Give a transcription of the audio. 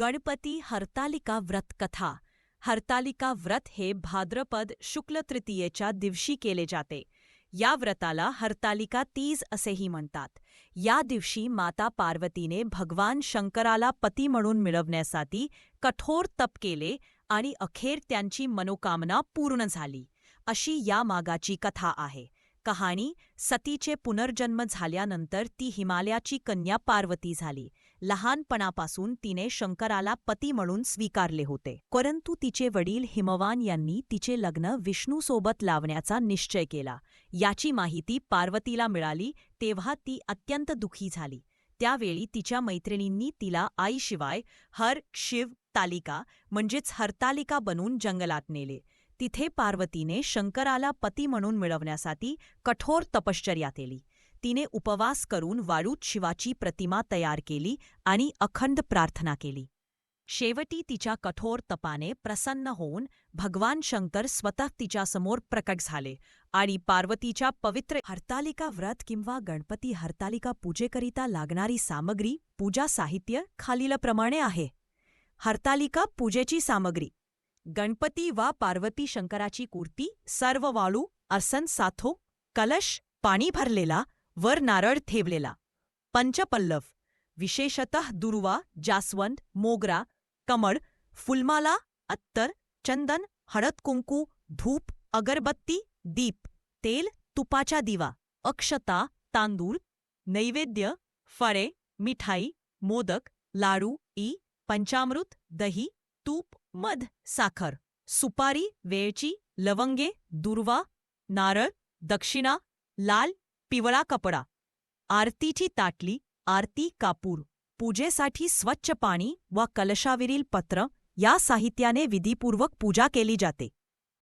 गणपती हरतालिका व्रत कथा. हरतालिका व्रत हे भाद्रपद शुक्ल तृतीयेच्या दिवशी केले जाते. या व्रताला हरतालिका तीज असेही म्हणतात. या दिवशी माता पार्वतीने भगवान शंकराला पती म्हणून मिळवण्यासाठी कठोर तप केले आणि अखेर त्यांची मनोकामना पूर्ण झाली. अशी या मागाची कथा आहे. कहाणी सतीचे पुनर्जन्म झाल्यानंतर ती हिमालयाची कन्या पार्वती झाली. लहानपणापासून तिने शंकराला पती म्हणून स्वीकारले होते. परंतु तिचे वडील हिमवान यांनी तिचे लग्न विष्णूसोबत लावण्याचा निश्चय केला. याची माहिती पार्वतीला मिळाली तेव्हा ती अत्यंत दुखी झाली. त्यावेळी तिच्या मैत्रिणींनी तिला आईशिवाय हर शिव तालिका म्हणजेच हरतालिका बनून जंगलात नेले. तिथे पार्वतीने शंकराला पती म्हणून मिळवण्यासाठी कठोर तपश्चर्या केली. तिने उपवास करून वाळूत शिवाची प्रतिमा तयार केली आणि अखंड प्रार्थना केली. शेवटी तिच्या कठोर तपाने प्रसन्न होऊन भगवान शंकर स्वतः तिच्यासमोर प्रकट झाले आणि पार्वतीच्या पवित्र हरतालिका व्रत किंवा गणपती हरतालिका पूजेकरिता लागणारी सामग्री पूजा साहित्य खालीलप्रमाणे आहे. हरतालिका पूजेची सामग्री. गणपती वा पार्वती शंकराची कुर्ती सर्व वाळू आसन साथो कलश पाणी भरलेला वर नारळ ठेवलेला. पंचपल्लव. विशेषतः दुर्वा जास्वंद मोगरा कमळ फुलमाला अत्तर चंदन हळद कुंकू धूप अगरबत्ती दीप तेल तुपाचा दिवा अक्षता तांदूळ नैवेद्य फळे मिठाई मोदक लाडू ई पंचामृत दही तूप मध साखर सुपारी वेळची लवंगे दुर्वा नारळ दक्षिणा लाल पिवळा कपडा. आरतीची ताटली आरती कापूर पूजेसाठी स्वच्छ पाणी वा कलशावरील पत्र या साहित्याने विधीपूर्वक पूजा केली जाते.